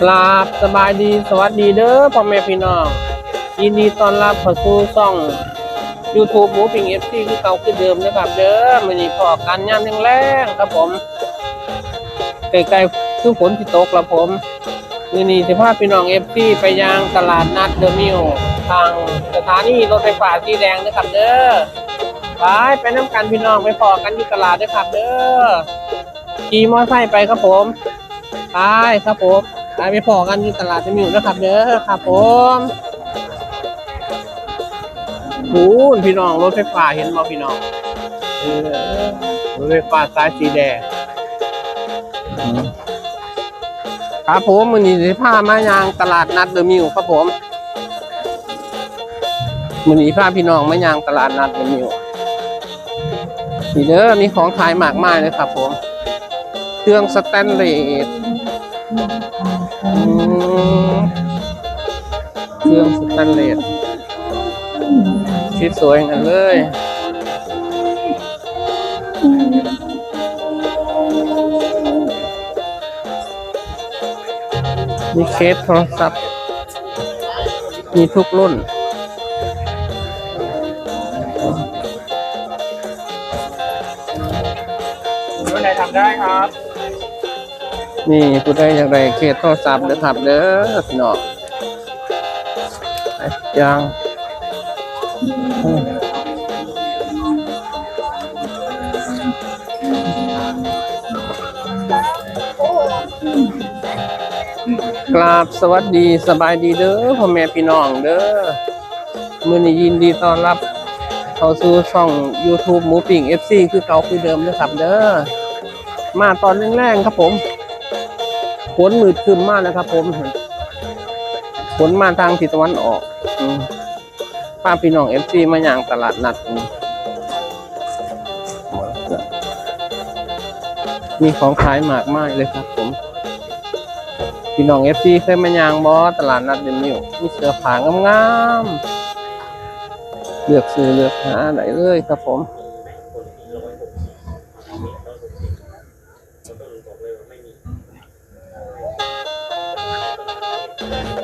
กราบสบายดีสวัสดีเด้อพ่อแม่พี่น้องยินดีต้อนรับเข้าสู่ช่อง YouTube หมูปิงเอฟซีคือเก่าคือเดิมนะครับ เด้อมื้อนี้พอกันยามแรงๆครับผมใกล้ๆคือฝนที่ตกแล้วผมมื้อนี้สิพาพี่น้องเอฟซีไปยังตลาดนัดเดอะมิวทางสถานีรถไฟฟ้าสีแดงนะครับเด้อไปไปน้ำกันพี่น้องไปพอกันที่ตลาดด้วยครับเด้อ ขี่มอเตอร์ไซค์ไปครับผมไปครับผมไปไปพอกันที่ตลาดจะมีอยู่นะครับเด้อครับผมหูนพี่น้องรถไฟฟ้าเห็นบ่พี่น้องเออรถไฟฟ้าสายสีแดงครับผมมือนี้สิพามายางตลาดนัดเดอะมิวครับผมมือนี้าพี่น้องมายางตลาดนัดเดอะมิวนี่เด้อมีของขายมากมายเลยครับผม เครื่องสแตนเลสเครื่องสแตนเลสชิ้นสวยกันเลยมีเคสโทรศัพท์ มีทุกรุ่น รุ่นไหนทำได้ครับ นี่ผู้ใดอยากได้เคสโทรศัพท์เด้อครับเด้อพี่น้องยังกราบสวัสดีสบายดีเด้อพ่อแม่พี่น้องเด้อมือนี้ยินดีต้อนรับ เข้าสู่ช่อง YouTube หมูปิ่ง FC คือเก่าคือเดิมนะครับเด้อมาตอนแรงๆครับผม ฝนมืดครึมมากนะครับ ผมฝนมาทางทิศตะวันออกอืมป้าพี่น้องเอฟซีมาอย่างตลาดนัดมีของขายมากมายเลยครับ ผมพี่น้องเอฟซีเคยมาย่างบอตลาดนัดเดนมิวมีเสื้อผ้างามๆเลือกซื้อเลือกหาได้เลยครับผม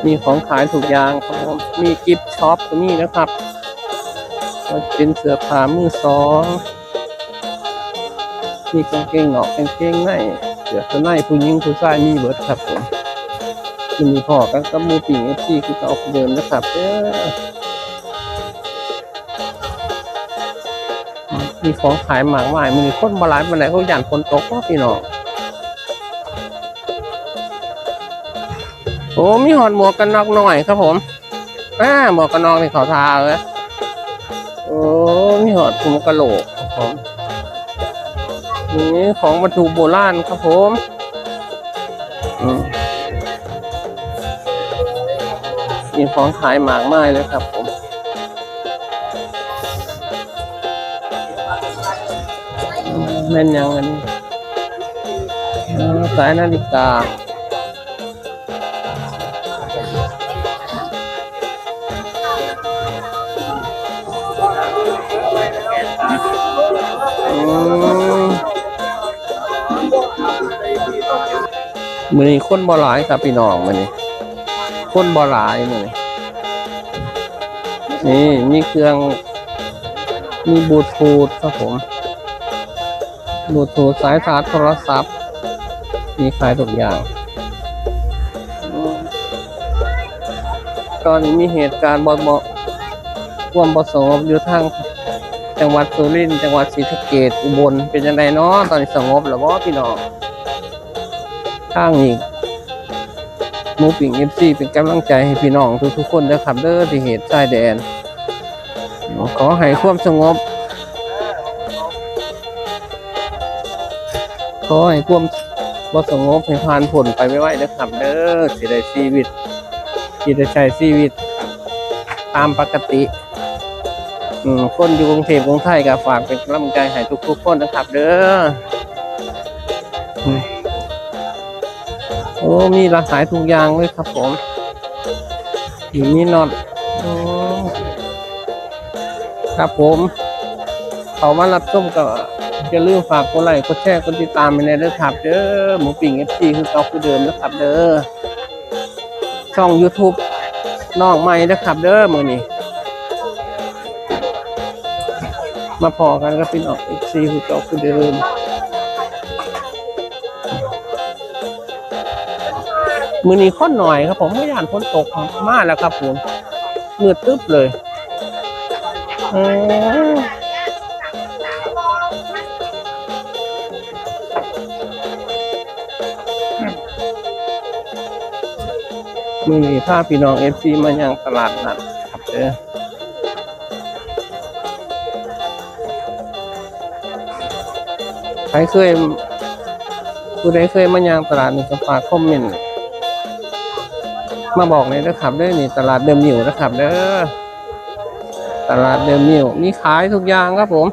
มีของขายถูกอย่างครับผมมีกิฟช็อปก็มีนะครับเป็นเสื้อผ้ามือสองมีกางเกงเนาะกางเกงในเสื้อตัวในผู้หญิงผู้ชายมีเบิร์ดครับผมมันมีพอกันกับมูปิ่งเอฟซีคือเก่าเดิมนะครับเด้อมีของขายหมากมายมีคนบาลายมันไหนเขาหยานคนตกเนาะพี่น้อง โอ้มีหอดหมวกกันน็อกหน่อยครับผมอ่าหมวกกันน็อกนี่ขาทาเลยโอ้มีหอดถุงกระโหลกครับผมนี่ของวัตถุโบราณครับผมอืมมีของขายหมากไม้เลยครับผมแม่นยังอันนี้สายนาฬิกา มือนี้คนบ่หลายครับพี่น้องมือนี้คนบ่หลายมือนี้นี่มีเครื่อง มีบลูทูธครับผมบลูทูธสายชาร์จโทรศัพท์ มีขายทุกอย่างตอนนี้มีเหตุการณ์บ่บ่ความประสงบอยู่ทาง จังหวัดสุรินทร์จังหวัดศรีสะเกษอุบลเป็นยังไงเนาะตอนนี้สงบแล้วบ่พี่น้องข้างนี้หมูปิ่งเอฟซีเป็นกำลังใจให้พี่น้องทุกๆคนนะครับเด้อที่เหตุชายแดน ขอให้ความสงบ ขอให้ความบ่สงบให้ผ่านผลไปไม่ไหวนะครับเด้อสิได้ชีวิตที่ได้ใช้ชีวิต ตามปกติ คนอยู่กรุงเทพกรุงไทยก็ฝากเป็นกำลังใจให้ทุกๆคนนะครับ เด้อโอ้มีหลากหลายทุกอย่างเลยครับผมมีนี่นอตอืมครับผมเขามารับชมก็อย่าลืมฝากกดไลค์กดแชร์กดติดตามไปในเด้อครับ เด้อหมูปิ่งเอฟซีคือเก่าคือเดิมนะครับ เด้อช่อง YouTube น้องใหม่นะครับ เด้อมือนี้ มาพอกันก็เป็นออกเอฟซีคือเก่าคือเดิมมือนี้ค่อนหน่อยครับผมไม่ยานฝนตกมากแล้วครับผมมืดตึ๊บเลยมือนี้พาพี่น้องเอฟซีมายังตลาดนัดครับเด้อ รเคยผู้ใดเคยมายังตลาดนี้ก็ฝากคอมเมนต์มาบอกเลยนะครับเด้อนี่ตลาดเดิมนิวนะครับเด้อตลาดเดิมนิวมีขายทุกอย่างครับผม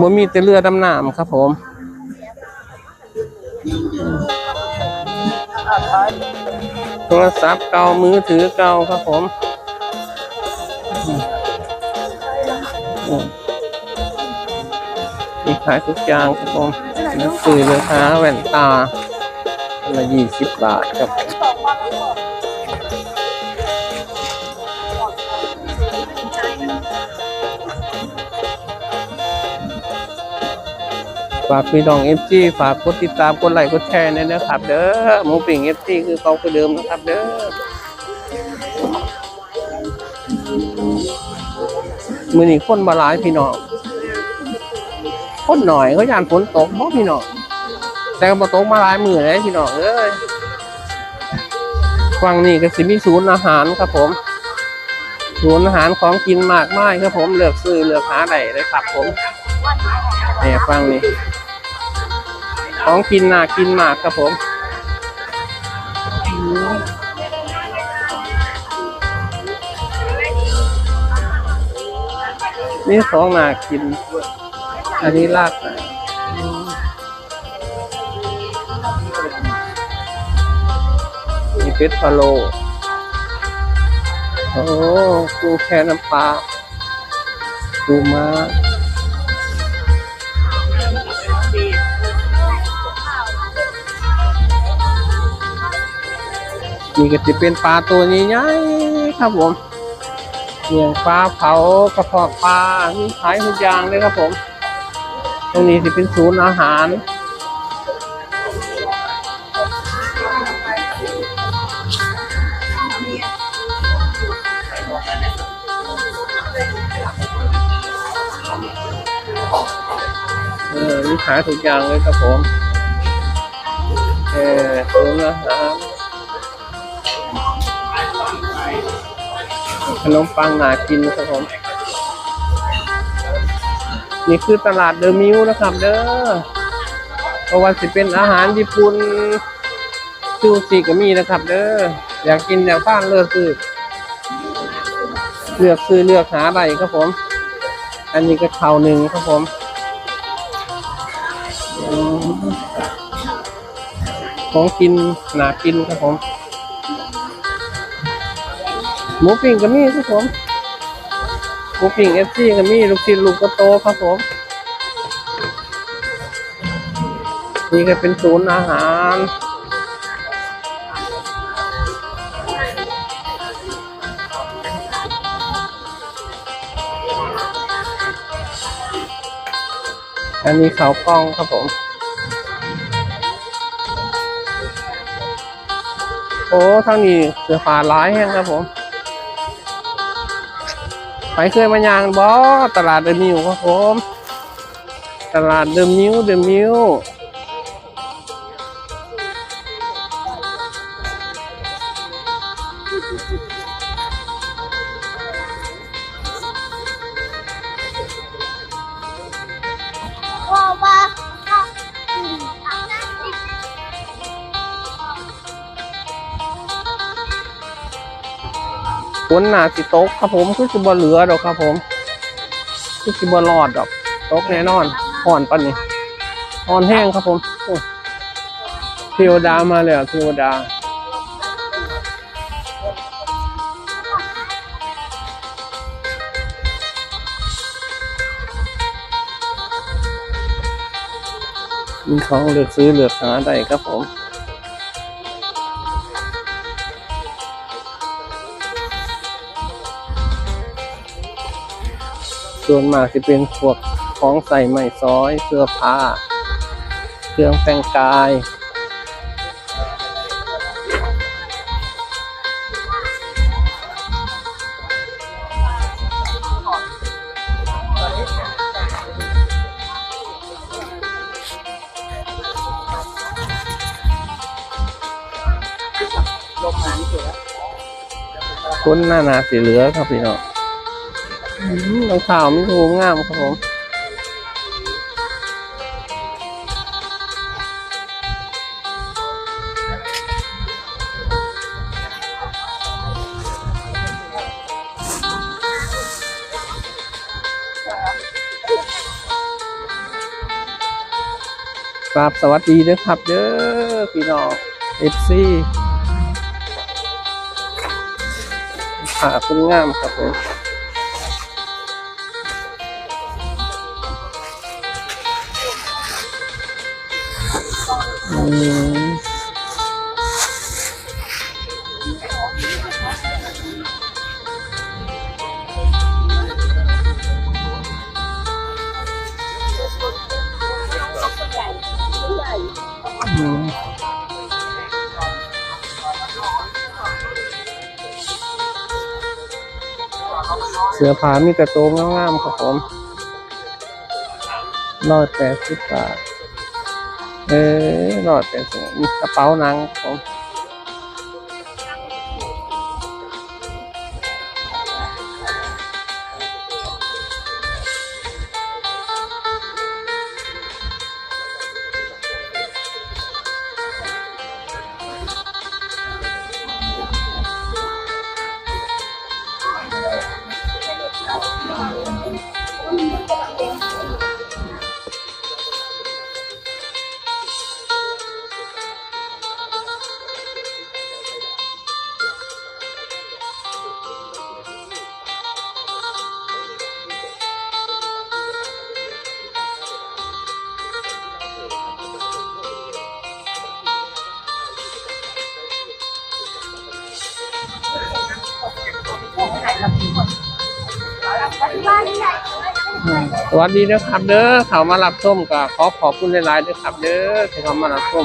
บ่มีแต่เรือดำน้ำครับผมโทรศัพท์เก่ามือถือเก่าครับผม ขายทุกอย่างครับผมหนังสือเลยค้าแว่นตาละยี่สิบบาทครับฝากพี่น้องเอฟซีฝากกดติดตามกดไลค์กดแชร์ด้วยนะครับ เด้อหมูปิ่งเอฟซีคือเขาคือเดิมนะครับ เด้อมือนี้คนบาหลายพี่น้อง คนหน่อยเขายานฝนตกบ่พี่น้องแต่ก็บ่ตกมาหลายมือเลยพี่น้องเอ้ยฟังนี่ก็สิมีศูนย์อาหารครับผม ศูนย์อาหารของกินมากมายครับผมเลือกซื้อเลือกหาได้เลยครับผมเนี่ยฟังนี่ของกินน่ากินมากครับผมนี่ของน่ากิน อันนี้ลาดนะมีเป็ดพะโลโอ้ปูแค่น้ำปลาปูมานี่ก็จะเป็นปลาตัวใหญ่ๆครับผมเลี้ยงปลาเผากระเพาะปลามีขายทุกอย่างเลยครับผม ตรงนี้จะเป็นศูนย์อาหารเออมีขายทุกอย่างเลยครับผม เออศูนย์อาหารขนมปังหนากินครับผม นี่คือตลาดเดอะมิวนะครับเด้อเพราะว่าสิเป็นอาหารญี่ปุ่นซูชิก็มีนะครับ เด้ออยากกินอยากบ้านเลือกซื้อเลือกซื้อเลือกหาอะไรครับผม อันนี้ก็ข่าวหนึ่งครับผมอืมของกินหนากินครับผม หมูปิ้งก็มีครับผม หมูปิ้งเอฟซีก็มีลูกชิ้นลูกกระโตครับผมนี่ก็เป็นศูนย์อาหารอันนี้เขาวกล้องครับผม โอ้ทางนี้เสือป่าร้ายแห้งครับผม ไปเคยมายางบอตลาดเดมิวครับผม ตลาดเดมิวเดมิว นหนาสิตกครับผมคือสิบ่เหลือดอกครับผมคือสิบ่รอดดอกตกแน่นอนห่อนปันนี่ห่อนแห้งครับผมเทวดามาแล้วเทวดาอมีของเลือกซื้อเลือกหาได้ครับผม ส่วนมากจะเป็นพวกของใส่ไม้ซ้อยเสื้อผ้า เครื่องแต่งกาย คนหน้าหนาสีเหลือครับพี่น้อง อืมรองเท้าไม่ถูงามครับผมครับสวัสดีเด้อครับเด้อพี่น้องเอฟซีขาคุณงามครับผม เสือผามีกระโตงงามๆครับผมร้อยแปดสิบบาท เออร้อยแปดสิบมีกระเป๋าหนังครับผม สวัสดีนะครับเด้อเขามารับชมก็ขอขอบคุณหลายๆด้วยครับเด้อที่เขามารับชม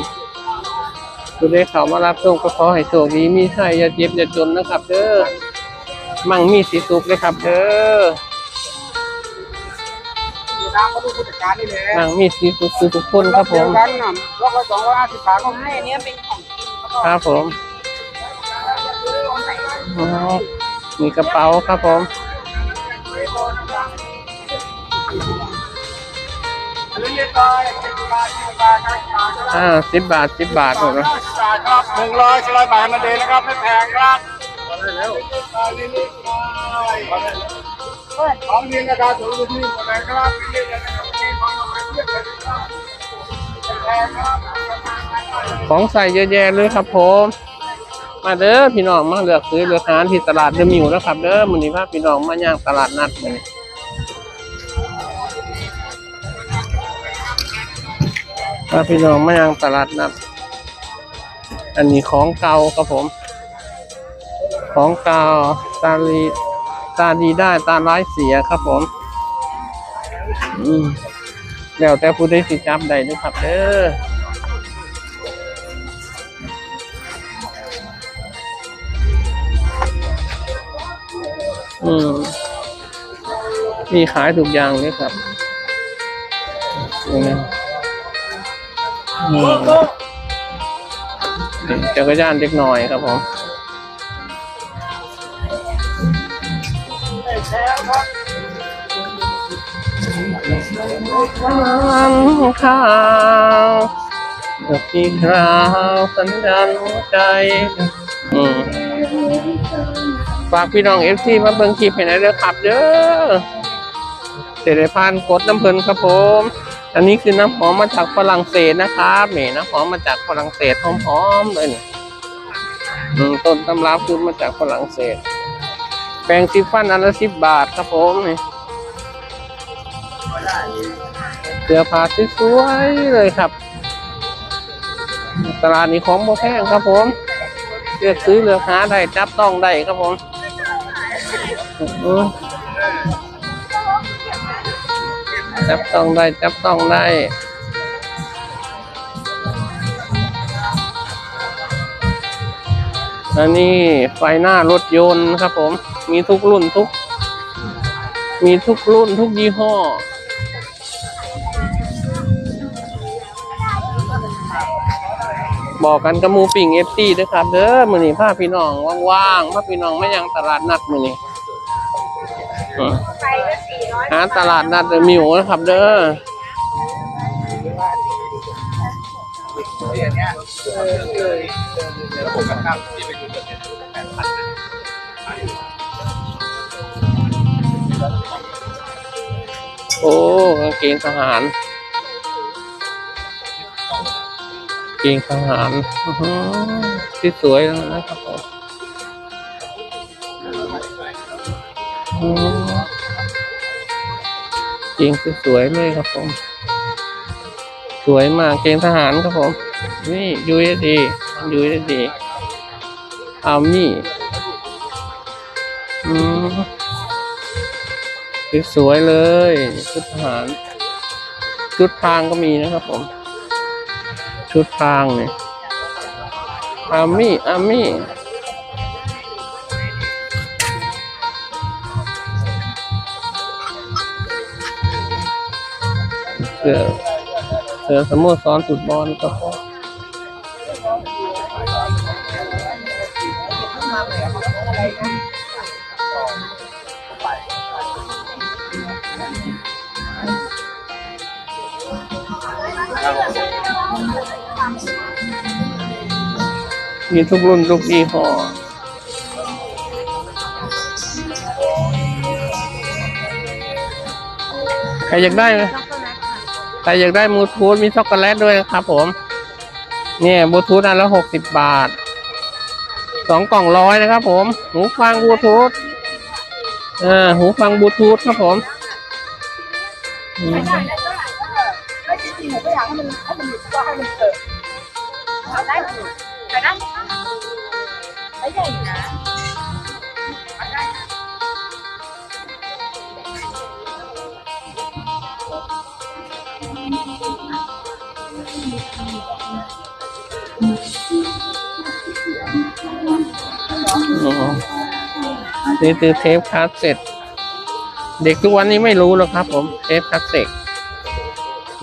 คุณได้เขามารับชมก็ขอให้โชคดีมีชัยอย่าเจ็บอย่าจนนะครับเด้อมั่งมีสีสุขเลยครับเด้อมีน้ำเขาดูผู้จัดการนี่แหละมั่งมีสีสุขทุกๆคนครับผเดียมวกันน่ะล็อกละสองร้อยห้าสิบบาทก็ให้อันเนี้ยเป็นของกินเขาบอกครับผมอ๋อมีกระเป๋าครับผม อันนี้เรียบร้อยเจ็ดสิบบาทสิบบาทครับอ่าสิบบาทสิบบาทหมดห้านะสิบบาทครับหนึ่งร้อยร้อยบาทนั่นเองนะครับไม่แพงครับแล้วของเรียนราคาสูงที่หมดเลยครับเรียนราคาที่ของเราไม่เทียบเลยครับแพงครับของใส่เยอะแยะเลยครับผม มาเด้อพี่น้องมาเลือกซื้อเลือกหาที่ตลาดเดอะมิวนะครับ เด้อมื้อนี้พาพี่น้องมาย่างตลาดนัดมื้อนี้ พาพี่น้องมาย่างตลาดนัดอันนี้ของเก่าครับผม ของเก่าตาลีตาดีได้ตาร้ายเสียครับผม อืมแล้วแต่ผู้ได้สิจับได้ด้วยครับเด้ออืมมีขายทุกอย่างเลยครับนี่นะ อืมจักรยานเล็กน้อยครับผมวันข้าวดอกที่คราวสัญญาณหัวใจฝากพี่น้องเอฟซีมาเบิ่งคลิปให้หน่อยเด้อครับเด้อเสด็จพานกดน้ำเพลินครับผม อันนี้คือน้ำหอมมาจากฝรั่งเศสนะครับนี่น้ำหอมมาจากฝรั่งเศสหอมๆเลยนี่ต้นตำรับคือมาจากฝรั่งเศส แปรงสีฟันอันละสิบบาทครับผมนี่เสื้อผ้าสวยๆเลยครับ ตลาดนี้ของโมแพงครับผมเลือกซื้อเลือกหาได้จับต้องได้ครับผมอ จับต้องได้จับต้องได้อันนี้ไฟหน้ารถยนต์ครับผม มีทุกรุ่นทุก มีทุกรุ่นทุกยี่ห้อ บอกกันกับหมูปิ่งเอฟซีด้วยครับ เด้อมือนี่ผ้าพี่น้องว่างๆพาพี่น้องไม่ยังตลาดนัดมือนี้อืม หาตลาดนัดมิวนะครับ เด้อโอ้กางเกงทหารเกงทหารที่สวยนะครับผม เกงสวยๆเลยครับผม สวยมากเกงทหารครับผม นี่ยูเอดียูเอดีอาร์มี่อืมสวยๆเลยชุดทหาร ชุดพางก็มีนะครับผม ชุดพางเนี่ยอาร์มี่อาร์มี่ สือเสือสโมุทรซ้อนสุดบอลก็พอมีทุกรุ่นทุกยี่ห้อใครอยากได้ไหม ครอยากได้บลูทูธมีช็อกโกแลตด้วยนะครับผม เนี่ยบลูทูธอันละหกสิบบาทสองกล่องร้อยนะครับ ผม หูฟังบลูทูธอ่าหูฟังบลูทูธครับผมอืมไม่ได้ นี่คือเทปคาสเซ็ตเด็กทุกวันนี้ไม่รู้หรอกครับ ผมเทปคาสเซ็ต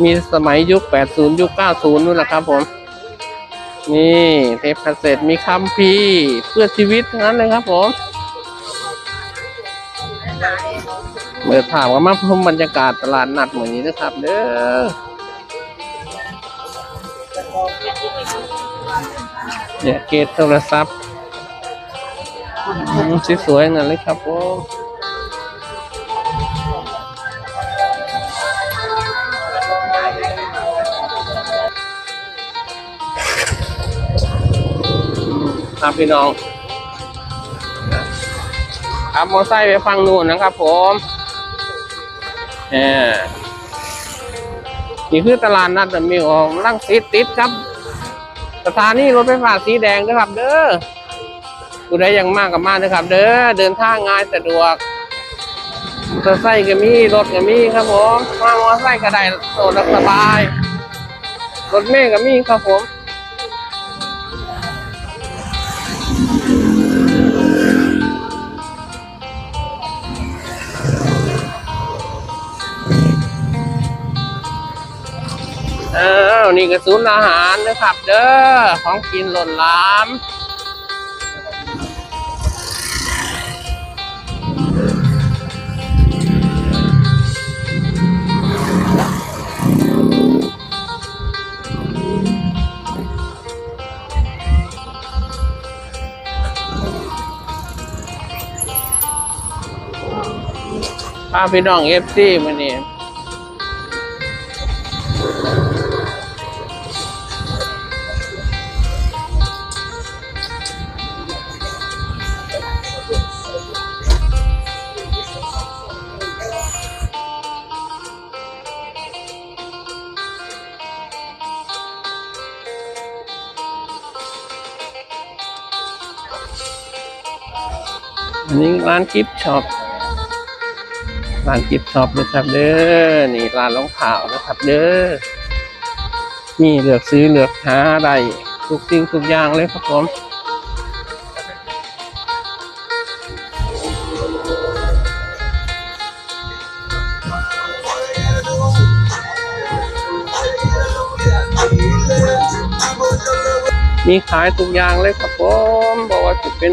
มีสมัยยุค 80 ยุค 90นู่นแหละครับ ผม นี่เทปคาสเซ็ตมีคัมภีร์เพื่อชีวิตทั้งนั้นเลยครับ ผมเมื่อถามว่ามาชมบรรยากาศตลาดนัดเหมือนนี้นะครับเด้อเนี่ยเกตโทรศัพท์ สวยๆนั่นเลยครับผมครับพี่น้องขับมอเตอร์ไซค์ไปฟังนู่นนะครับผมเออนี่คือตลาดนัดเดอะมิวของลังสิตติดครับ สถานีรถไฟฟ้าสีแดงนะครับเด้อ ผู้ใดยังมากกับมากนะครับ เด้อเดินทางง่ายสะดวกมอเตอร์ไซค์ก็มีรถก็มีครับผมมามอเตอร์ไซค์ก็ได้โซนสบาย รถเมล์ก็มีครับผมอ้าวนี่ก็ศูนย์อาหารนะครับ เด้อของกินหล่นล้า พาพี่น้องเอฟซีมันนี่อันนี้ร้านกิฟช็อป ร้านกิฟช็อปนะครับเด้อนี่ร้านรองเท้านะครับเด้อนี่เลือกซื้อเลือกหาได้ทุกสิ่งทุกอย่างเลยครับผมมีขายทุกอย่างเลยครับผมบอกว่าจะเป็น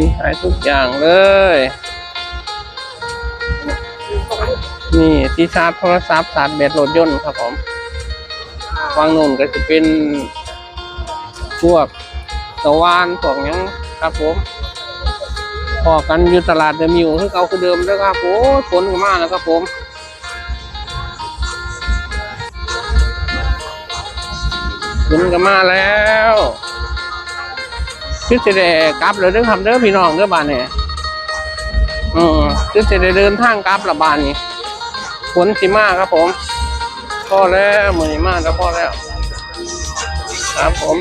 มีขายทุกอย่างเลย นี่ที่ชาร์จโทรศัพท์ชาร์จแบตรถยนต์ครับผมฟังนู่นก็จะเป็นพวกตะวานพวกยังครับผมพอกันอยู่ตลาดเดิมอยู่คือเก่าคือเดิมแล้วครับโอ้ฝนก็มาแล้วครับผมฝนก็มาแล้ว คือจะได้กลับเลยเด้อครับเด้อพี่น้องเด้อบ้านเนี่ยอืมคือจะได้เดินทางกลับละบ้านนี้ฝนสิมาครับผมพอแล้วมือนมากแล้วพอแล้ว ครับผม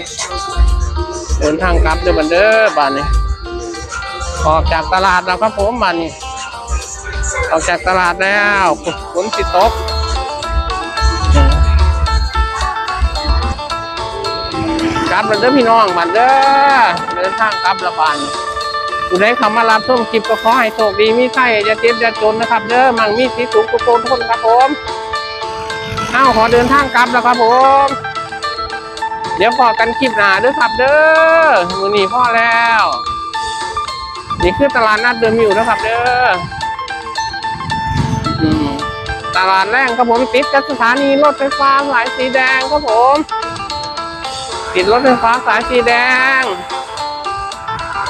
เดินทางกลับเด้อบันเด้อบ้านนี้ออกจากตลาดแล้วครับผมบ้านนี้ออกจากตลาดแล้วฝนสิตก กลับแล้วเด้อพี่น้องบ้านเด้อเดินทางกลับละบานนี้ผู้ใดเข้ามารับชมคลิปก็ขอให้โชคดีมีไส้อย่าเจ็บอย่าจนนะครับ เด้อมั่งมีสีสุขทุกนทุกคนครับผมเอ้าขอเดินทางกลับแล้วครับผม เดี๋ยวพอกันคลิปหนาเด้อครับเด้อมือนี้พ่อแล้วนี่คือตลาดนัดเดิมอยู่นะครับเด้ออืมตลาดแรงครับผมติดกับสถานีรถไฟฟ้าสายสีแดงครับผม ติดรถไฟฟ้าสายสีแดง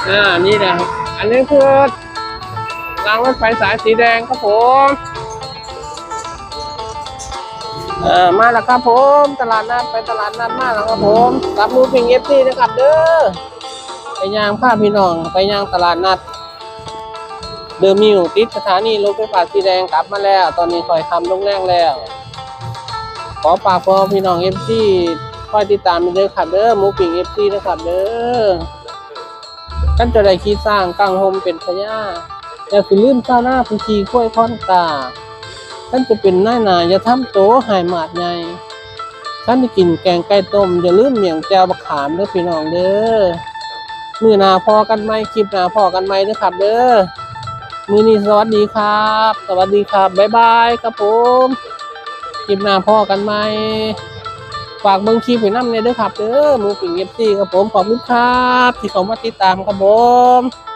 อ่า นี่นะอันนี้คือรางรถไฟสายสีแดงครับผมเออมาแล้วครับผม ตลาดนัดไปตลาดนัดมาแล้วครับผมรับมูพิงเอฟซีนะครับเด้อไปย่างผ้าพี่น้องไปย่างตลาดนัด เดิมมิวติดสถานีรถไฟฟ้าสีแดงกลับมาแล้ว ตอนนี้คอยทำลงแรงแล้ว ขอฝากพ่อพี่น้องเอฟซี คอยติดตามเด้อครับเด้อหมูปิงเอฟซีนะครับเด้อกันจะได้คิดสร้างกังโฮมเป็นพญาอย่าสิลืมซาหน้าพีชีค้อยค้อนตาท่านจะเป็นนายหนาอย่าทำโตหายหมาดไงท่านที่กินแกงไก่ต้มอย่าลืมเมี่ยงแจวบักขามเด้อพี่น้องเด้อมือหนาพอกันไหมคลิปหนาพอกันไหมเด้อครับเด้อมือนี้สวัสดีครับ สวัสดีครับบ๊ายบายครับผมคลิปหน้าพ่อกันไหม ฝากเบิ้งคลิปไว้น้ำเนี่ยด้วยครับเด้อหมูปิ่งเอฟซีครับผมขอบคุณครับ ที่เขามาติดตามครับผม